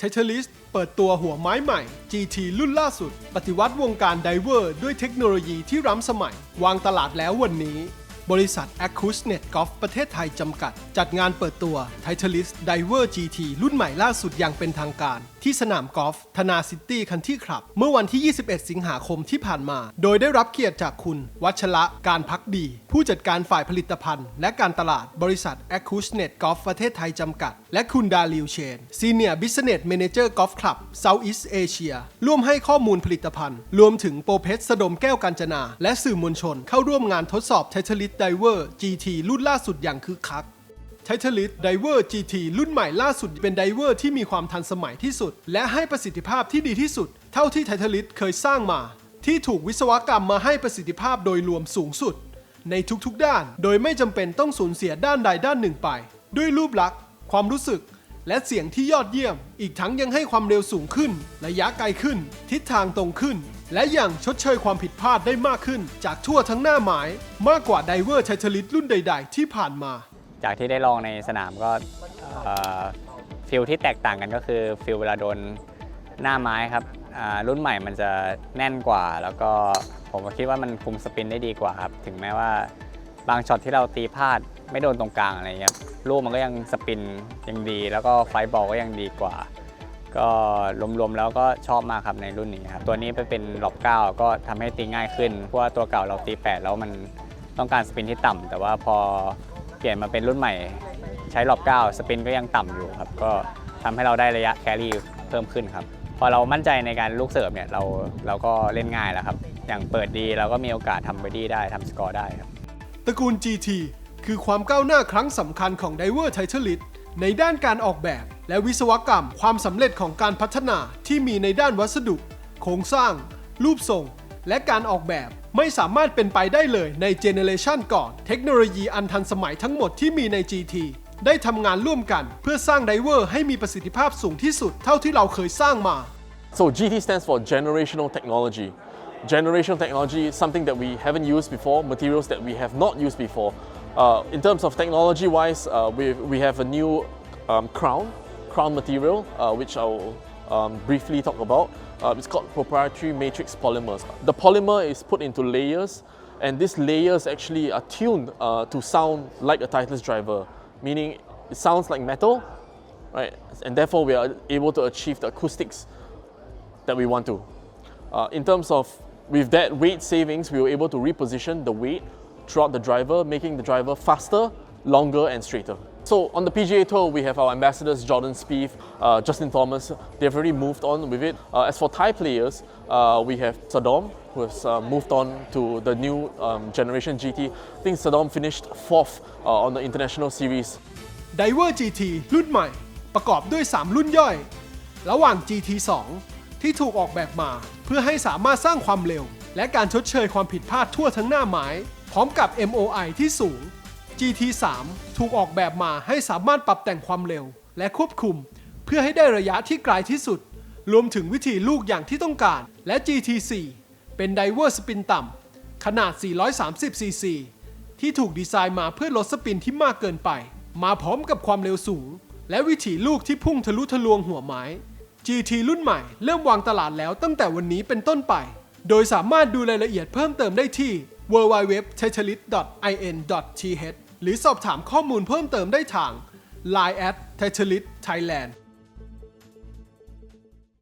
t i t l i s t เปิดตัวหัวไม้ใหม่ GT รุ่นล่าสุด ปฏิวัติวงการไดเวอร์ด้วยเทคโนโลยีที่ล้ำสมัย วางตลาดแล้ววันนี้ บริษัท a c u s n e t Golf ประเทศไทยจำกัด จัดงานเปิดตัว t i t l i s t Diver GT รุ่นใหม่ล่าสุดอย่างเป็นทางการ ที่สนามกอล์ฟธนาซิตี้คันที่คลับ เมื่อวันที่ 21 สิงหาคมที่ผ่านมา โดยได้รับเกียรติจากคุณ วัชระการพักดี ผู้จัดการฝ่ายผลิตภัณฑ์ และการตลาดบริษัท a c u s n e t Golf ประเทศไทยจำกัด และคุณดาริวเชน Senior Business Manager Golf Club Southeast Asia ร่วมให้ข้อมูลผลิตภัณฑ์ รวมถึงโปรเพชรสดมแก้วกัญจนา และสื่อมวลชน เข้าร่วมงานทดสอบ t i t l i s t Diver GT รุ่นล่าสุดอย่างคึกคัก t i t l i s t Diver GT รุ่นใหม่ล่าสุดเป็นไดเวอร์ที่มีความทันสมัยที่สุด และให้ประสิทธิภาพที่ดีที่สุด เท่าที่ t i t l i s t เคยสร้างมา ที่ถูกวิศวกรรมมาให้ประสิทธิภาพโดยรวมสูงสุด ในทุกๆด้าน โดยไม่จำเป็นต้องสูญเสียด้านใดด้านหนึ่งไป ด้วยรูปลักษณ์ ความรู้สึก และเสียงที่ยอดเยี่ยม อีกทั้งยังให้ความเร็วสูงขึ้น ระยะไกลขึ้น ทิศทางตรงขึ้น และยังชดเชยความผิดพลาดได้มากขึ้น จากทั่วทั้งหน้าหมาย มากกว่าไดเวอร์ไททลิสรุ่นใด ๆ ที่ผ่านมา จากที่ได้ลองในสนามก็เอ่อฟิลที่แตกต่างกันก็คือฟิลเวลาโดนหน้าไม้ครับอ่ารุ่นใหม่มันจะแน่นกว่าแล้วก็ ผมก็คิดว่ามันคุมสปินได้ดีกว่าครับ ถึงแม้ว่าบางช็อตที่เราตีพลาดไม่โดนตรงกลางอะไรเงี้ยลูกมันก็ยังสปินยังดี แล้วก็ไฟบอลก็ยังดีกว่า ก็รวมๆแล้วก็ชอบมากครับในรุ่นนี้ครับตัวนี้ไปเป็นหลอบเก้าก็ทำให้ตีง่ายขึ้นเพราะว่าตัวเก่าเราตีแปดแล้วมันต้องการสปินที่ต่ำแต่ว่าพอเปลี่ยนมาเป็นรุ่นใหม่ ใช้หลอบเก้าสปินก็ยังต่ำอยู่ครับ ก็ทำให้เราได้ระยะแครี่เพิ่มขึ้นครับพอเรามั่นใจในการลูกเสิร์ฟเนี่ยเราเราก็เล่นง่ายแล้วครับ อย่างเปิดดีเราก็มีโอกาสทำเบอร์ดี้ได้ทำสกอร์ได้ครับ ตระกูล GT คือความก้าวหน้าครั้งสำคัญของ Diver t i t l i s t ในด้านการออกแบบ และวิศวกรรม ความสำเร็จของการพัฒนาที่มีในด้านวัสดุ โครงสร้าง รูปทรง และการออกแบบไม่สามารถเป็นไปได้เลยในเจเนเรชันก่อน เทคโนโลยีอันทันสมัยทั้งหมดที่มีใน GT ได้ทำงานร่วมกัน เพื่อสร้างไดเวอร์ให้มีประสิทธิภาพสูงที่สุดเท่าที่เราเคยสร้างมา So GT stands for generational technology. Generational technology something that we haven't used before, materials that we have not used before. Uh, in terms of technology wise, uh, we, we have a new um, crown, crown material, uh, which I'll um, briefly talk about. Uh, it's called proprietary matrix polymers. The polymer is put into layers, and these layers actually are tuned uh, to sound like a Titleist driver, meaning it sounds like metal, right? And therefore, we are able to achieve the acoustics that we want to. Uh, in terms of with that weight savings, we were able to reposition the weight throughout the driver, making the driver faster, longer, and straighter. So on the PGA Tour, we have our ambassadors Jordan Spieth, uh, Justin Thomas. They've already moved on with it. Uh, as for Thai players, uh, we have Sadom, who has uh, moved on to the new um, generation GT. I think Sadom finished fourth uh, on the international series. Diver GT รุ่นใหม่ ประกอบด้วย 3 รุ่นย่อย ระหว่าง GT 2 ที่ถูกออกแบบมา เพื่อให้สามารถสร้างความเร็ว และการชดเชยความผิดพลาดทั่วทั้งหน้าไม้ พร้อมกับ MOI ที่สูง GT 3 ถูกออกแบบมาให้สามารถปรับแต่งความเร็ว และควบคุม เพื่อให้ได้ระยะที่ไกลที่สุด รวมถึงวิธีลูกอย่างที่ต้องการ และ GT 4 เป็นไดเวอร์สปินต่ำขนาด 430 cc ที่ถูกดีไซน์มาเพื่อลดสปินที่มากเกินไป มาพร้อมกับความเร็วสูง และวิถีลูกที่พุ่งทะลุทะลวงหัวไม้ GT รุ่นใหม่เริ่มวางตลาดแล้วตั้งแต่วันนี้เป็นต้นไป โดยสามารถดูรายละเอียดเพิ่มเติมได้ที่ w w w t e t e l i t i n t h หรือสอบถามข้อมูลเพิ่มเติมได้ทาง Line at Titalit Thailand